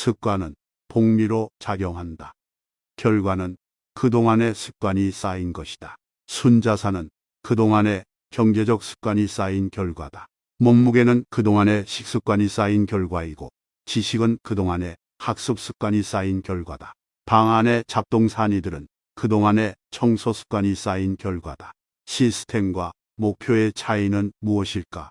습관은 복리로 작용한다. 결과는 그동안의 습관이 쌓인 것이다. 순자산은 그동안의 경제적 습관이 쌓인 결과다. 몸무게는 그동안의 식습관이 쌓인 결과이고 지식은 그동안의 학습 습관이 쌓인 결과다. 방 안의 잡동사니들은 그동안의 청소 습관이 쌓인 결과다. 시스템과 목표의 차이는 무엇일까?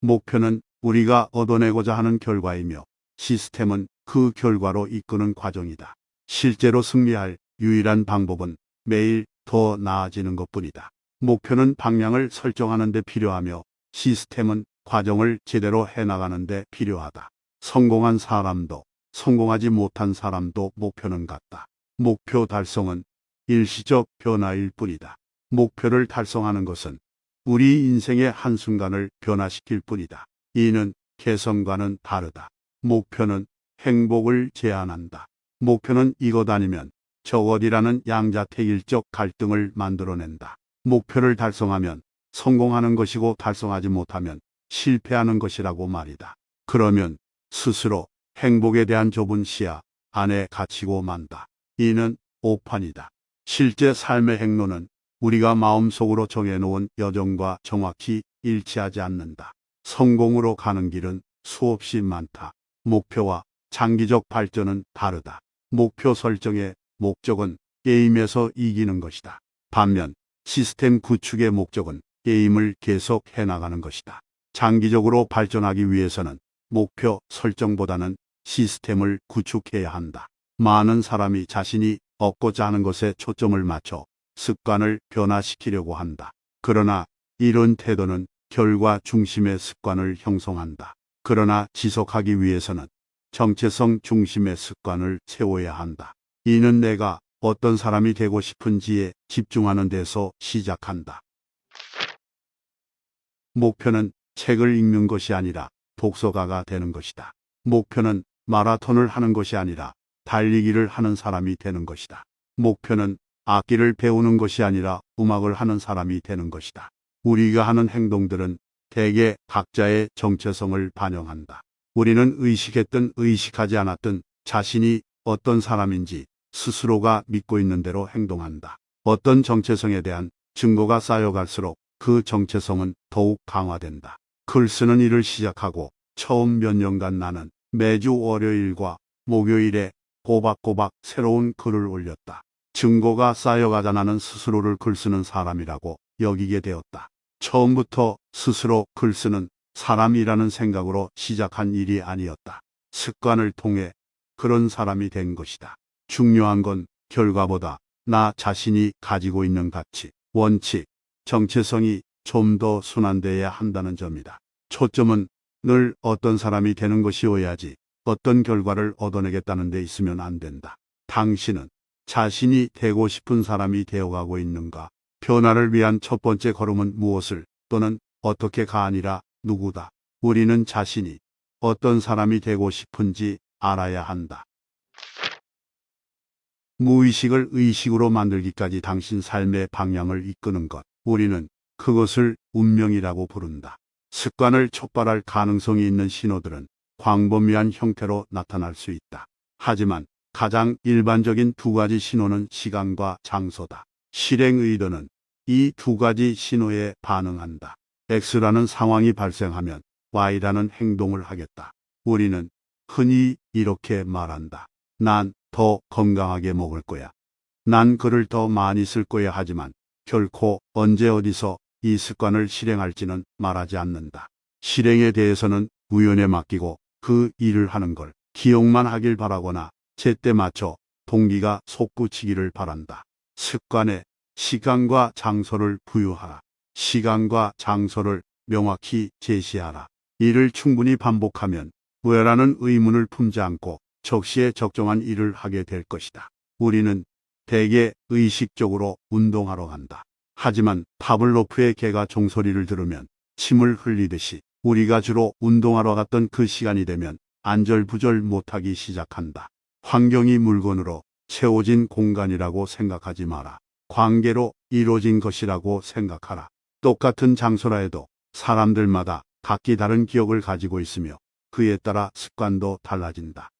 목표는 우리가 얻어내고자 하는 결과이며 시스템은 그 결과로 이끄는 과정이다. 실제로 승리할 유일한 방법은 매일 더 나아지는 것 뿐이다. 목표는 방향을 설정하는 데 필요하며 시스템은 과정을 제대로 해나가는 데 필요하다. 성공한 사람도 성공하지 못한 사람도 목표는 같다. 목표 달성은 일시적 변화일 뿐이다. 목표를 달성하는 것은 우리 인생의 한순간을 변화시킬 뿐이다. 이는 개성과는 다르다. 목표는 행복을 제한한다. 목표는 이것 아니면 저것이라는 양자택일적 갈등을 만들어낸다. 목표를 달성하면 성공하는 것이고 달성하지 못하면 실패하는 것이라고 말이다. 그러면 스스로 행복에 대한 좁은 시야 안에 갇히고 만다. 이는 오판이다. 실제 삶의 행로는 우리가 마음속으로 정해놓은 여정과 정확히 일치하지 않는다. 성공으로 가는 길은 수없이 많다. 목표와 장기적 발전은 다르다. 목표 설정의 목적은 게임에서 이기는 것이다. 반면 시스템 구축의 목적은 게임을 계속 해나가는 것이다. 장기적으로 발전하기 위해서는 목표 설정보다는 시스템을 구축해야 한다. 많은 사람이 자신이 얻고자 하는 것에 초점을 맞춰 습관을 변화시키려고 한다. 그러나 이런 태도는 결과 중심의 습관을 형성한다. 그러나 지속하기 위해서는 정체성 중심의 습관을 세워야 한다. 이는 내가 어떤 사람이 되고 싶은지에 집중하는 데서 시작한다. 목표는 책을 읽는 것이 아니라 독서가가 되는 것이다. 목표는 마라톤을 하는 것이 아니라 달리기를 하는 사람이 되는 것이다. 목표는 악기를 배우는 것이 아니라 음악을 하는 사람이 되는 것이다. 우리가 하는 행동들은 대개 각자의 정체성을 반영한다. 우리는 의식했든 의식하지 않았든 자신이 어떤 사람인지 스스로가 믿고 있는 대로 행동한다. 어떤 정체성에 대한 증거가 쌓여갈수록 그 정체성은 더욱 강화된다. 글 쓰는 일을 시작하고 처음 몇 년간 나는 매주 월요일과 목요일에 꼬박꼬박 새로운 글을 올렸다. 증거가 쌓여가자 나는 스스로를 글 쓰는 사람이라고 여기게 되었다. 처음부터 스스로 글 쓰는 사람이라는 생각으로 시작한 일이 아니었다. 습관을 통해 그런 사람이 된 것이다. 중요한 건 결과보다 나 자신이 가지고 있는 가치, 원칙, 정체성이 좀 더 순환돼야 한다는 점이다. 초점은 늘 어떤 사람이 되는 것이어야지 어떤 결과를 얻어내겠다는 데 있으면 안 된다. 당신은 자신이 되고 싶은 사람이 되어가고 있는가? 변화를 위한 첫 번째 걸음은 무엇을 또는 어떻게 가 아니라 누구다. 우리는 자신이 어떤 사람이 되고 싶은지 알아야 한다. 무의식을 의식으로 만들기까지 당신 삶의 방향을 이끄는 것. 우리는 그것을 운명이라고 부른다. 습관을 촉발할 가능성이 있는 신호들은 광범위한 형태로 나타날 수 있다. 하지만 가장 일반적인 두 가지 신호는 시간과 장소다. 실행 의도는 이 두 가지 신호에 반응한다. X라는 상황이 발생하면 Y라는 행동을 하겠다. 우리는 흔히 이렇게 말한다. 난 더 건강하게 먹을 거야. 난 글을 더 많이 쓸 거야 하지만 결코 언제 어디서 이 습관을 실행할지는 말하지 않는다. 실행에 대해서는 우연에 맡기고 그 일을 하는 걸 기억만 하길 바라거나 제때 맞춰 동기가 솟구치기를 바란다. 습관에 시간과 장소를 부유하라. 시간과 장소를 명확히 제시하라. 이를 충분히 반복하면 왜라는 의문을 품지 않고 적시에 적정한 일을 하게 될 것이다. 우리는 대개 의식적으로 운동하러 간다. 하지만 파블로프의 개가 종소리를 들으면 침을 흘리듯이 우리가 주로 운동하러 갔던 그 시간이 되면 안절부절 못하기 시작한다. 환경이 물건으로 채워진 공간이라고 생각하지 마라. 관계로 이루어진 것이라고 생각하라. 똑같은 장소라 해도 사람들마다 각기 다른 기억을 가지고 있으며 그에 따라 습관도 달라진다.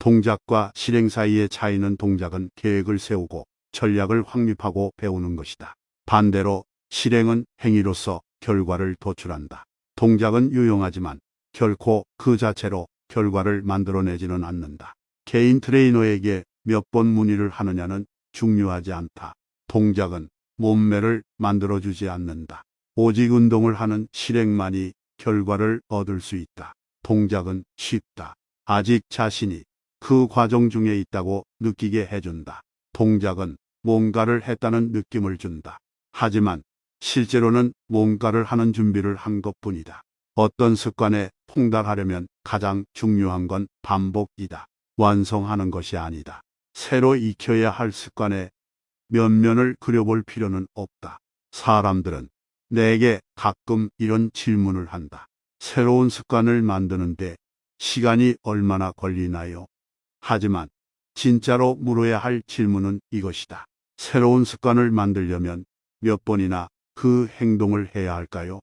동작과 실행 사이의 차이는 동작은 계획을 세우고 전략을 확립하고 배우는 것이다. 반대로 실행은 행위로서 결과를 도출한다. 동작은 유용하지만 결코 그 자체로 결과를 만들어내지는 않는다. 개인 트레이너에게 몇 번 문의를 하느냐는 중요하지 않다. 동작은 몸매를 만들어주지 않는다. 오직 운동을 하는 실행만이 결과를 얻을 수 있다. 동작은 쉽다. 아직 자신이 그 과정 중에 있다고 느끼게 해준다. 동작은 뭔가를 했다는 느낌을 준다. 하지만 실제로는 뭔가를 하는 준비를 한 것뿐이다. 어떤 습관에 통달하려면 가장 중요한 건 반복이다. 완성하는 것이 아니다. 새로 익혀야 할 습관에 면면을 그려볼 필요는 없다. 사람들은 내게 가끔 이런 질문을 한다. 새로운 습관을 만드는데 시간이 얼마나 걸리나요? 하지만 진짜로 물어야 할 질문은 이것이다. 새로운 습관을 만들려면 몇 번이나 그 행동을 해야 할까요?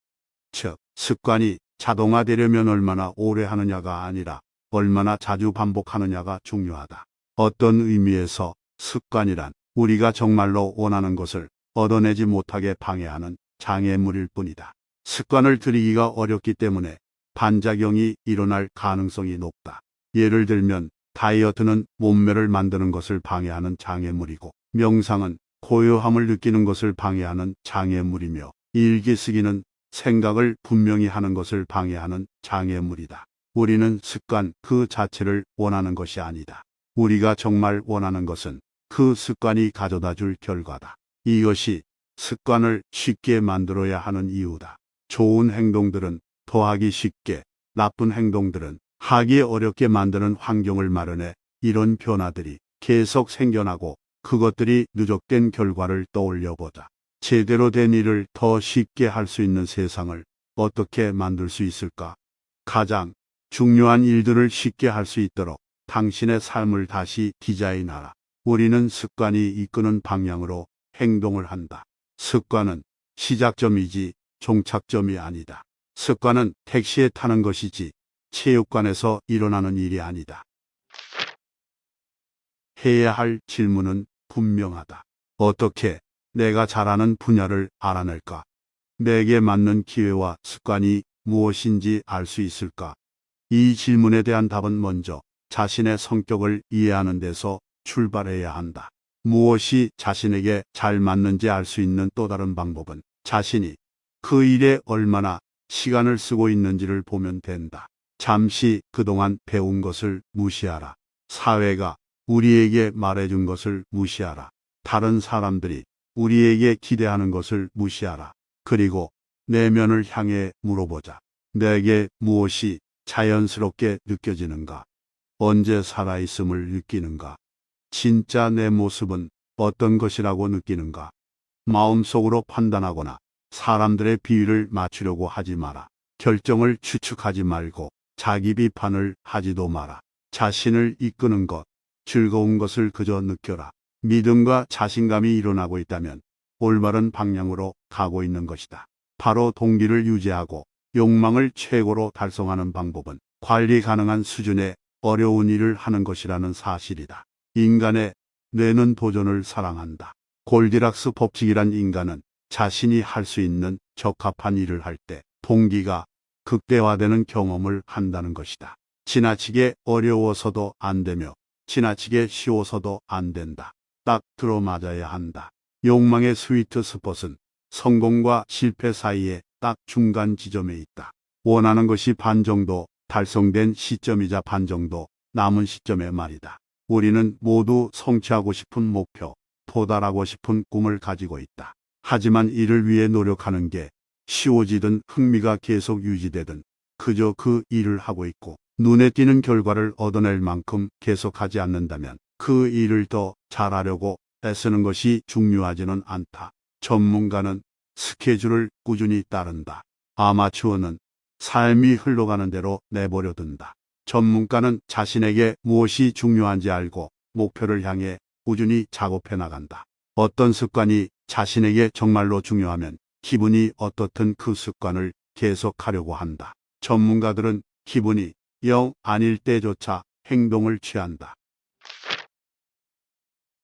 즉, 습관이 자동화되려면 얼마나 오래 하느냐가 아니라 얼마나 자주 반복하느냐가 중요하다. 어떤 의미에서 습관이란 우리가 정말로 원하는 것을 얻어내지 못하게 방해하는 장애물일 뿐이다. 습관을 들이기가 어렵기 때문에 반작용이 일어날 가능성이 높다. 예를 들면 다이어트는 몸매를 만드는 것을 방해하는 장애물이고 명상은 고요함을 느끼는 것을 방해하는 장애물이며 일기 쓰기는 생각을 분명히 하는 것을 방해하는 장애물이다. 우리는 습관 그 자체를 원하는 것이 아니다. 우리가 정말 원하는 것은 그 습관이 가져다 줄 결과다. 이것이 습관을 쉽게 만들어야 하는 이유다. 좋은 행동들은 더하기 쉽게, 나쁜 행동들은 하기 어렵게 만드는 환경을 마련해 이런 변화들이 계속 생겨나고 그것들이 누적된 결과를 떠올려 보자. 제대로 된 일을 더 쉽게 할 수 있는 세상을 어떻게 만들 수 있을까? 가장 중요한 일들을 쉽게 할 수 있도록 당신의 삶을 다시 디자인하라. 우리는 습관이 이끄는 방향으로 행동을 한다. 습관은 시작점이지 종착점이 아니다. 습관은 택시에 타는 것이지 체육관에서 일어나는 일이 아니다. 해야 할 질문은 분명하다. 어떻게 내가 잘하는 분야를 알아낼까? 내게 맞는 기회와 습관이 무엇인지 알 수 있을까? 이 질문에 대한 답은 먼저 자신의 성격을 이해하는 데서 출발해야 한다. 무엇이 자신에게 잘 맞는지 알 수 있는 또 다른 방법은 자신이 그 일에 얼마나 시간을 쓰고 있는지를 보면 된다. 잠시 그동안 배운 것을 무시하라. 사회가 우리에게 말해준 것을 무시하라. 다른 사람들이 우리에게 기대하는 것을 무시하라. 그리고 내면을 향해 물어보자. 내게 무엇이 자연스럽게 느껴지는가? 언제 살아있음을 느끼는가? 진짜 내 모습은 어떤 것이라고 느끼는가? 마음속으로 판단하거나 사람들의 비위를 맞추려고 하지 마라. 결정을 추측하지 말고 자기 비판을 하지도 마라. 자신을 이끄는 것, 즐거운 것을 그저 느껴라. 믿음과 자신감이 일어나고 있다면 올바른 방향으로 가고 있는 것이다. 바로 동기를 유지하고 욕망을 최고로 달성하는 방법은 관리 가능한 수준의 어려운 일을 하는 것이라는 사실이다. 인간의 뇌는 도전을 사랑한다. 골디락스 법칙이란 인간은 자신이 할 수 있는 적합한 일을 할 때 동기가 극대화되는 경험을 한다는 것이다. 지나치게 어려워서도 안 되며 지나치게 쉬워서도 안 된다. 딱 들어맞아야 한다. 욕망의 스위트 스폿은 성공과 실패 사이에 딱 중간 지점에 있다. 원하는 것이 반 정도 달성된 시점이자 반 정도 남은 시점의 말이다. 우리는 모두 성취하고 싶은 목표, 도달하고 싶은 꿈을 가지고 있다. 하지만 이를 위해 노력하는 게 쉬워지든 흥미가 계속 유지되든 그저 그 일을 하고 있고 눈에 띄는 결과를 얻어낼 만큼 계속하지 않는다면 그 일을 더 잘하려고 애쓰는 것이 중요하지는 않다. 전문가는 스케줄을 꾸준히 따른다. 아마추어는 삶이 흘러가는 대로 내버려 둔다. 전문가는 자신에게 무엇이 중요한지 알고 목표를 향해 꾸준히 작업해 나간다. 어떤 습관이 자신에게 정말로 중요하면 기분이 어떻든 그 습관을 계속하려고 한다. 전문가들은 기분이 영 아닐 때조차 행동을 취한다.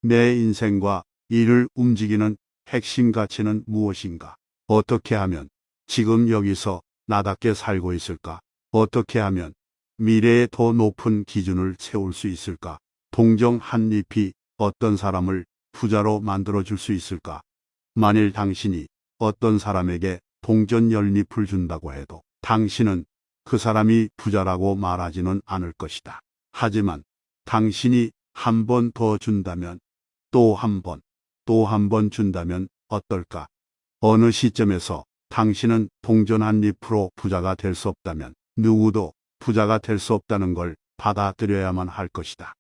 내 인생과 이를 움직이는 핵심 가치는 무엇인가? 어떻게 하면 지금 여기서 나답게 살고 있을까? 어떻게 하면 미래에 더 높은 기준을 세울 수 있을까? 동정 한 잎이 어떤 사람을 부자로 만들어 줄 수 있을까? 만일 당신이 어떤 사람에게 동전 열 잎을 준다고 해도 당신은 그 사람이 부자라고 말하지는 않을 것이다. 하지만 당신이 한 번 더 준다면 또 한 번, 또 한 번 준다면 어떨까? 어느 시점에서 당신은 동전 한 잎으로 부자가 될 수 없다면 누구도 부자가 될 수 없다는 걸 받아들여야만 할 것이다.